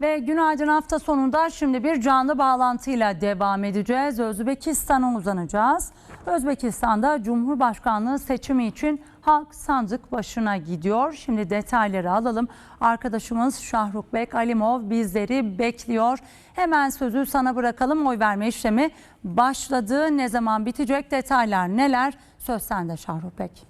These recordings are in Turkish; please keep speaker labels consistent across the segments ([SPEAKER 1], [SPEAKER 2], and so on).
[SPEAKER 1] Ve günaydın hafta sonunda şimdi bir canlı bağlantıyla devam edeceğiz. Özbekistan'a uzanacağız. Özbekistan'da Cumhurbaşkanlığı seçimi için halk sandık başına gidiyor. Şimdi detayları alalım. Arkadaşımız Şahruk Bek Alimov bizleri bekliyor. Hemen sözü sana bırakalım. Oy verme işlemi başladı. Ne zaman bitecek detaylar neler? Söz sende Şahruk Bek.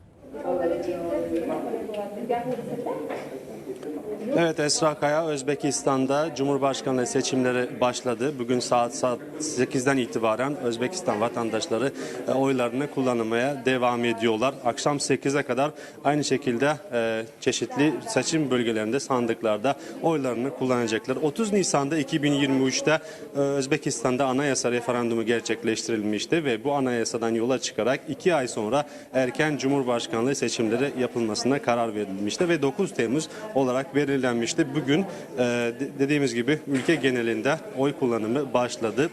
[SPEAKER 2] Evet Esra Kaya Özbekistan'da Cumhurbaşkanlığı seçimleri başladı. Bugün saat saat 8'den itibaren Özbekistan vatandaşları e, oylarını kullanmaya devam ediyorlar. Akşam 8'e kadar aynı şekilde e, çeşitli seçim bölgelerinde sandıklarda oylarını kullanacaklar. 30 Nisan'da 2023'te e, Özbekistan'da anayasa referandumu gerçekleştirilmişti ve bu anayasadan yola çıkarak 2 ay sonra erken Cumhurbaşkanlığı seçimleri yapılmasına karar verilmişti ve 9 Temmuz olarak belirlenmişti. Bugün e, de- dediğimiz gibi ülke genelinde oy kullanımı başladı.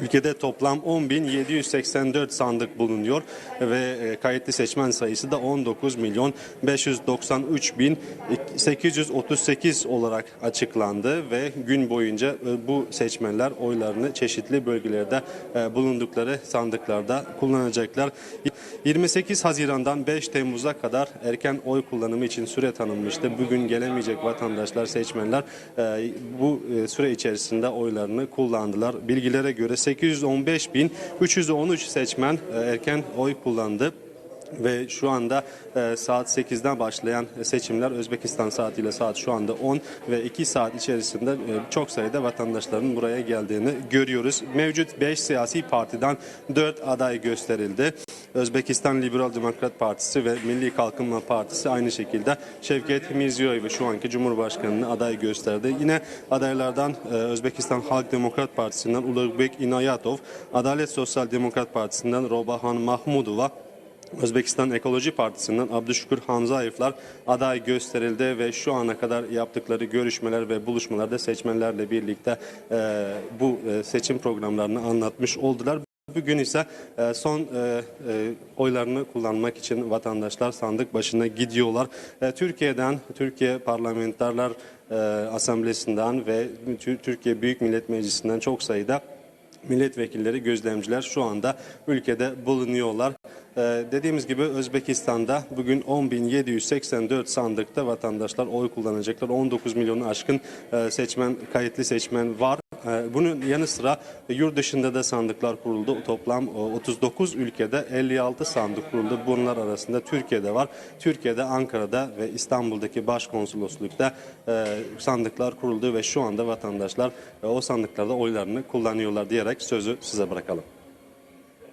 [SPEAKER 2] Ülkede toplam 10.784 sandık bulunuyor ve e, kayıtlı seçmen sayısı da 19 milyon 593 bin 838 olarak açıklandı ve gün boyunca e, bu seçmenler oylarını çeşitli bölgelerde e, bulundukları sandıklarda kullanacaklar. 28 Haziran'dan 5 Temmuz'a kadar erken oy kullanımı için süre tanınmıştı. Bugün gelemeyecek vatandaşlar, seçmenler bu süre içerisinde oylarını kullandılar. Bilgilere göre 815.313 seçmen e, erken oy kullandı. Ve şu anda e, saat 8'den başlayan seçimler Özbekistan saatiyle saat şu anda 10 ve 2 saat içerisinde e, çok sayıda vatandaşların buraya geldiğini görüyoruz. Mevcut 5 siyasi partiden 4 aday gösterildi. Özbekistan Liberal Demokrat Partisi ve Milli Kalkınma Partisi aynı şekilde Şevket Mirziyoyev şu anki Cumhurbaşkanı'nı aday gösterdi. Yine adaylardan e, Özbekistan Halk Demokrat Partisi'nden Ulugbek Inayatov, Adalet Sosyal Demokrat Partisi'nden Robahan Mahmudova, Özbekistan Ekoloji Partisi'nden Abdüşşükür Hamzayevlar aday gösterildi ve şu ana kadar yaptıkları görüşmeler ve buluşmalarda seçmenlerle birlikte e, bu e, seçim programlarını anlatmış oldular. Bugün ise e, son e, e, oylarını kullanmak için vatandaşlar sandık başına gidiyorlar. Türkiye'den, Türkiye Parlamenterler Asamblesi'nden ve Tü- Türkiye Büyük Millet Meclisi'nden çok sayıda milletvekilleri, gözlemciler şu anda ülkede bulunuyorlar. Dediğimiz gibi Özbekistan'da bugün 10.784 sandıkta vatandaşlar oy kullanacaklar. 19 milyonu aşkın seçmen, kayıtlı seçmen var. Ee, bunun yanı sıra yurt dışında da sandıklar kuruldu. Toplam e, 39 ülkede 56 sandık kuruldu. Bunlar arasında Türkiye'de var. Türkiye'de, Ankara'da ve İstanbul'daki başkonsoloslukta e, sandıklar kuruldu ve şu anda vatandaşlar e, o sandıklarda oylarını kullanıyorlar diyerek sözü size bırakalım.